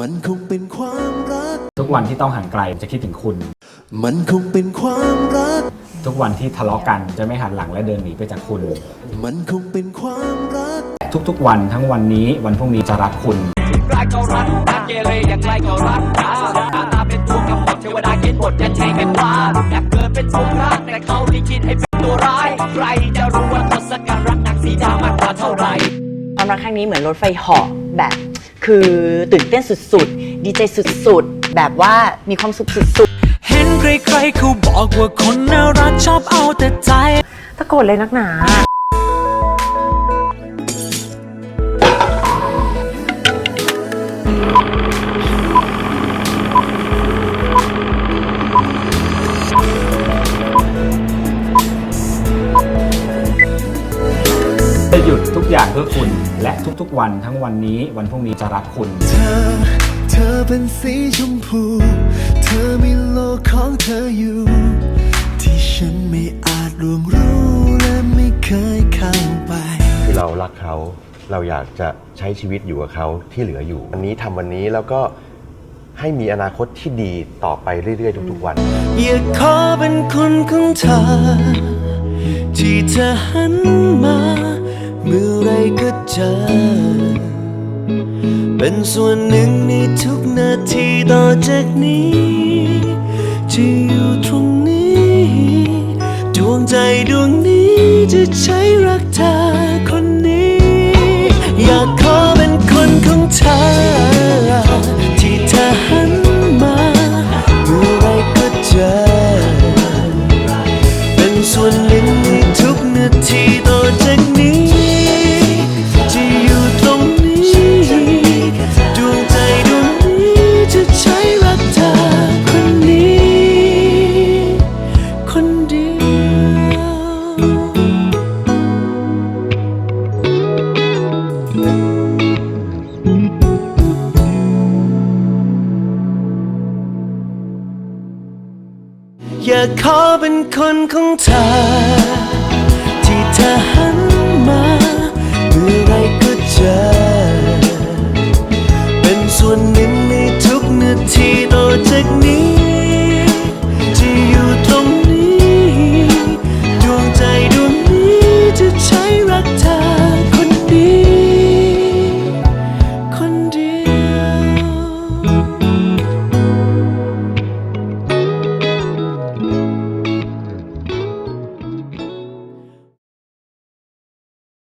มันคงเป็นความรัก ทุกวันที่ต้องห่างไกลจะคิดถึงคุณ มันคงเป็นความรัก ทุกวันที่ทะเลาะกันจะไม่หันหลังและเดินหนีไปจากคุณ มันคงเป็นความรัก ทุกๆ วันทั้งวันนี้วันพรุ่งนี้จะรักคุณ รักก็รักรักเกเรอย่างไรก็รักตาหน้าตาเป็นตัวกำหนดเทวดาเขียนบทยันเทเป็นว่าอยากเกิดเป็นตัวรักแต่เขาลิขิตให้เป็นตัวร้าย ใครจะรู้ว่าทศกัณฐ์รักนางสีดามากกว่าเท่าไหร่ ความรักครั้งนี้เหมือนรถไฟเหาะแบบ คือตื่นเต้นสุดๆ ดีใจสุดๆ แบบว่ามีความสุขสุดเห็นใครๆเขาบอกว่าคนน่ารักชอบเอาแต่ใจตะโกนเลยนักหนา อย่างเพื่อคุณและทุกๆวันทั้งวันนี้วันพรุ่งนี้จะรักคุณ เธอ เธอเป็นสีชมพู เธอมีโลกของเธออยู่ ที่ฉันไม่อาจล่วงรู้และไม่เคยเข้าไป คือเรารักเขา เราอยากจะใช้ชีวิตอยู่กับเขาที่เหลืออยู่ วันนี้ทำวันนี้แล้วก็ให้มีอนาคตที่ดีต่อไปเรื่อยๆทุกๆวัน อยากขอเป็นคนของเธอ ที่เธอหันมาเมื่อไร ก็เจอเป็นส่วนหนึ่งในทุกนาทีต่อจากนี้ที่อยู่ตรงนี้ ดวงใจดวงนี้จะใช้รักเธอคนนี้ อยากขอเป็นคนของเธอ ที่เธอหันมาเมื่อไรก็เจอ เป็นส่วนหนึ่งในทุกนาที อยากขอเป็นคนของเธอ ที่เธอหันมาเมื่อไรก็